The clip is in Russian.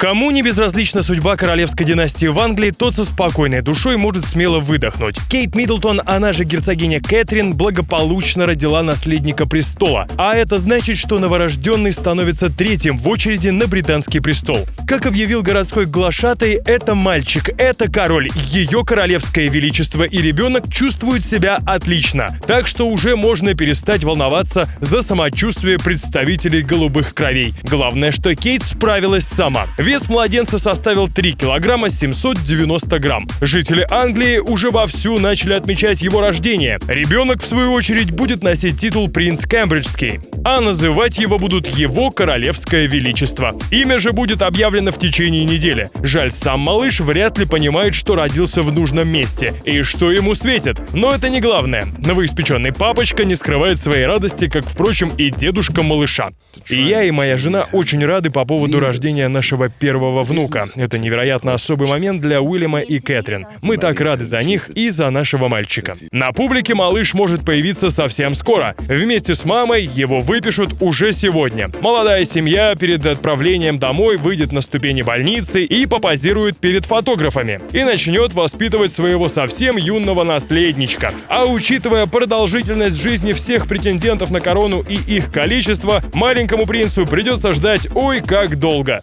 Кому не безразлична судьба королевской династии в Англии, тот со спокойной душой может смело выдохнуть. Кейт Миддлтон, она же герцогиня Кэтрин, благополучно родила наследника престола. А это значит, что новорожденный становится третьим в очереди на британский престол. Как объявил городской глашатай, это мальчик, это король, ее королевское величество и ребенок чувствуют себя отлично. Так что уже можно перестать волноваться за самочувствие представителей голубых кровей. Главное, что Кейт справилась сама. Вес младенца составил 3 килограмма 790 грамм. Жители Англии уже вовсю начали отмечать его рождение. Ребенок, в свою очередь, будет носить титул принц Кембриджский. А называть его будут его королевское величество. Имя же будет объявлено в течение недели. Жаль, сам малыш вряд ли понимает, что родился в нужном месте и что ему светит. Но это не главное. Новоиспеченный папочка не скрывает своей радости, как, впрочем, и дедушка малыша. И я, и моя жена очень рады по поводу рождения нашего первого внука. Это невероятно особый момент для Уильяма и Кэтрин. Мы так рады за них и за нашего мальчика. На публике малыш может появиться совсем скоро. Вместе с мамой его выпишут уже сегодня. Молодая семья перед отправлением домой выйдет на ступени больницы и попозирует перед фотографами. И начнет воспитывать своего совсем юного наследничка. А учитывая продолжительность жизни всех претендентов на корону и их количество, маленькому принцу придется ждать ой как долго.